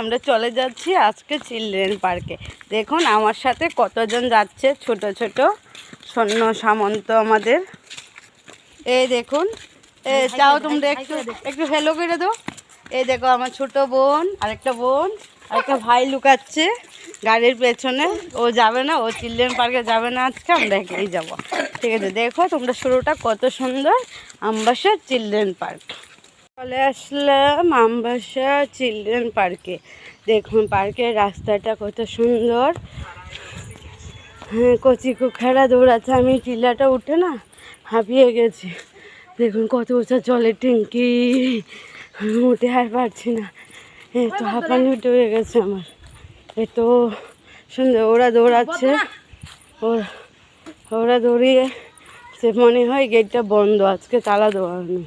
আমরা চলে যাচ্ছি আজকে চিলড্রেন পার্কে। দেখুন আমার সাথে কতজন যাচ্ছে ছোট ছোট। সৈন্য সামন্ত আমাদের। এই দেখুন এ চাও তোমরা একটু একটু হেলো করে দাও। এই দেখো আমার ছোট বোন আরেকটা বোন আরেকটা ভাই লুকাচ্ছে গাড়ির পেছনে। ও যাবে না ও চিলড্রেন পার্কে যাবে না আজকে আমরা একেই যাব। ঠিক আছে দেখো তোমরা শুরুটা কত সুন্দর। Ambassa children park. চলে আসলাম আমবাসা চিলড্রেন পার্কে। দেখুন, পার্কের রাস্তাটা কত সুন্দর। হ্যাঁ কচি কুখারা দৌড়াচ্ছে। আমি টিলাটা উঠে না হাঁপিয়ে গেছি। দেখুন, কত উঁচা জলের ট্যাঙ্কি। উঠে আর পারছি না। তো হাঁপানি উঠে হয়ে গেছে আমার। এত সুন্দর, ওরা দৌড়াচ্ছে। ওরা দৌড়িয়ে, সে মনে হয় গেটটা বন্ধ। আজকে তালা দেওয়ানো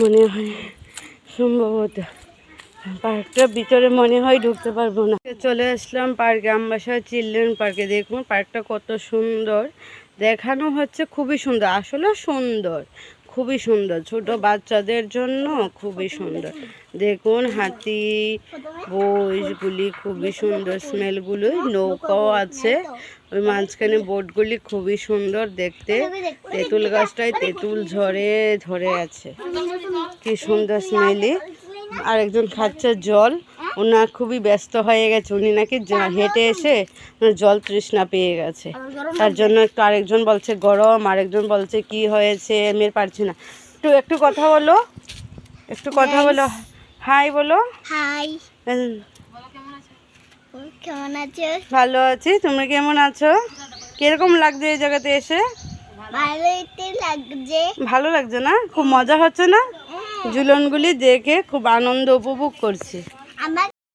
মনে হয় সম্ভবত। পার্কটার ভিতরে মনে হয় ঢুকতে পারব না। চলে আসলাম পার্কে আমবাসা চিলড্রেন পার্কে। দেখুন পার্কটা কত সুন্দর। দেখানো হচ্ছে খুবই সুন্দর। আসলে সুন্দর। খুবই সুন্দর। ছোট বাচ্চাদের জন্য খুবই সুন্দর। দেখুন হাতি বইগুলি খুবই সুন্দর। স্মেলগুলো নৌকাও আছে। ওই মাঝখানে বোটগুলি খুবই সুন্দর দেখতে। তেঁতুল গাছটায় তেঁতুল ঝরে ধরে আছে। কি সুন্দর স্মেলি আরেকজন খাচ্ছে জল। ওনার খুবই ব্যস্ত হয়ে গেছে। উনি নাকি হেঁটে এসে জল তৃষ্ণা পেয়ে গেছে। তার জন্য একটু আরেকজন বলছে গরম। আরেকজন বলছে কি হয়েছে? আমি পারছি না। একটু একটু কথা বলো। একটু কথা বলো। হাই বলো। হাই। কেমন আছো? ভালো আছি। তুমি কেমন আছো? কীরকম লাগছে এই জায়গাতে এসে? লাগছে। ভালো লাগছে না? খুব মজা হচ্ছে না? ঝুলনগুলি দেখে খুব আনন্দ উপভোগ করছি।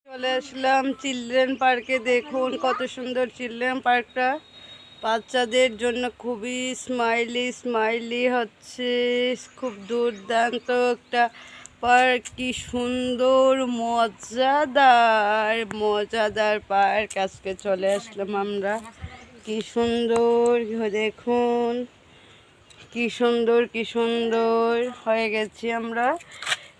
চলে আসলাম চিলড্রেন পার্কে দেখুন কত সুন্দর চিলড্রেন পার্কটা। বাচ্চাদের জন্য খুবই স্মাইলি স্মাইলি হচ্ছে। খুব দুর্দান্ত একটা পার্ক কি সুন্দর মজাদার মজাদার পার্ক। আজকে চলে আসলাম আমরা। কি সুন্দর দেখুন। কি সুন্দর কি সুন্দর হয়ে গেছি আমরা।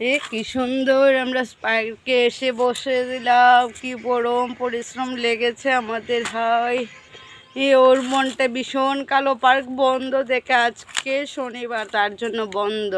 এ কি সুন্দর আমরা স্পাইকে এসে বসে দিলাম, কি পরম পরিশ্রম লেগেছে আমাদের হাই এ ওর মনটা ভীষণ কালো, পার্ক বন্ধ দেখে আজকে শনিবার তার জন্য বন্ধ।